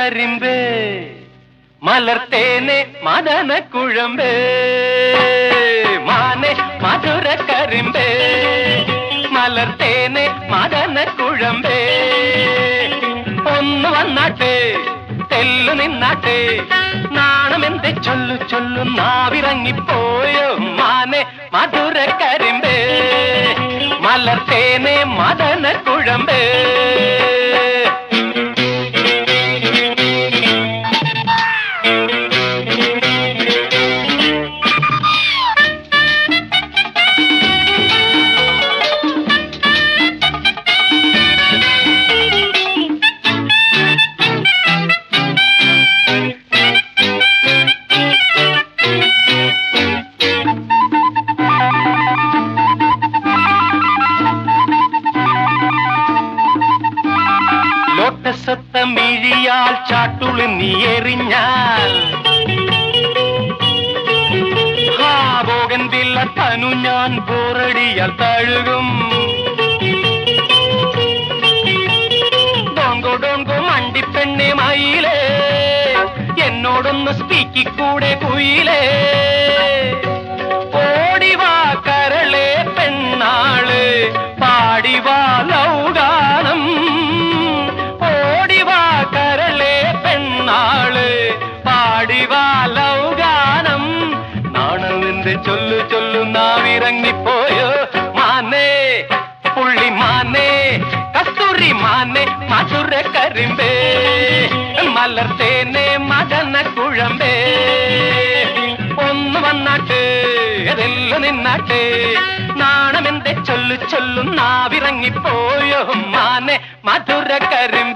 കരിമ്പേ മലർത്തേനെ മദന കുഴമ്പേ മാനെ മധുര കരിമ്പേ മലർത്തേനെ മദന കുഴമ്പേ. ഒന്ന് വന്നാട്ടെ തെല്ലു നിന്നാട്ടെ നാണമെന്ത് ചൊല്ലു ചൊല്ലു നാവിറങ്ങിപ്പോയോ മാനെ മധുര കരിമ്പേ മലർത്തേനെ മദന കുഴമ്പേ. മിഴിയാൽ ചാട്ടുളി നീ എറിഞ്ഞാൽ. വില്ല തനു ഞാൻ പോറടിയാൽ തഴുകും. ഡോങ്കോ ഡോങ്കോ മണ്ടിപ്പെണ്ണെ മയിലേ എന്നോടൊന്ന് സ്പീക്കിക്കൂടെ കുയിലേ. നാണമെന്ന് ചൊല്ലു ചൊല്ലു നാവിറങ്ങിപ്പോയോ? മാനേ പുള്ളി മാനേ കസ്തൂരി മാനേ മധുര കരിമ്പേ മലർത്തേനെ മകന കുഴമ്പേ. ഒന്ന് വന്നാട്ട് അതെല്ലാം നിന്നാട്ട്? നാണമെന്റെ ചൊല്ലു ചൊല്ലും നാവിറങ്ങിപ്പോയോ? മാനെ മധുര കരിമ്പേ.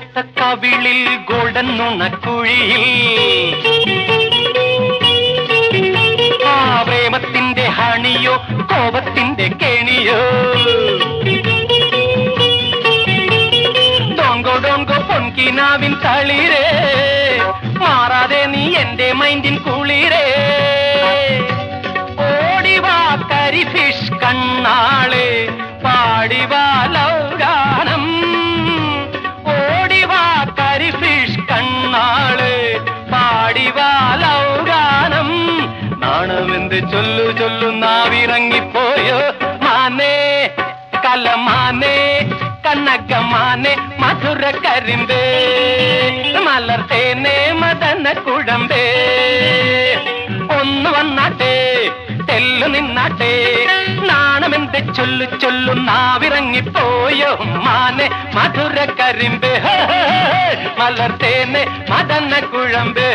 ആപ്പിളൊത്ത കവിളിൽ ഗോൾഡൻ നുണക്കുഴിയിൽ. ആ പ്രേമത്തിന്റെ ഹണിയോ കോപത്തിന്റെ കെണിയോ. ഡോങ്കോ ഡോങ്കോ പൊൻകിനാവിൻ തളിരേ. മാറാതെ നീ എന്റെ മൈൻഡിൻ കുളിരേ. നാണമെന്ത് ചൊല്ലു ചൊല്ലു നാവിറങ്ങിപ്പോയോ? മാനേ കലമാനേ കണ്ണകമാനെ മധുര കരിമ്പേ മലർത്തേനേ മദന കുഴമ്പേ. ഒന്ന് വന്നാട്ടെ തെല്ലു നിന്നാട്ടെ നാണമെന്ത് ചൊല്ലു ചൊല്ലു നാവിറങ്ങിപ്പോയോ? മാനെ മധുര കരിമ്പേ മലർത്തേനെ മദന കുഴമ്പേ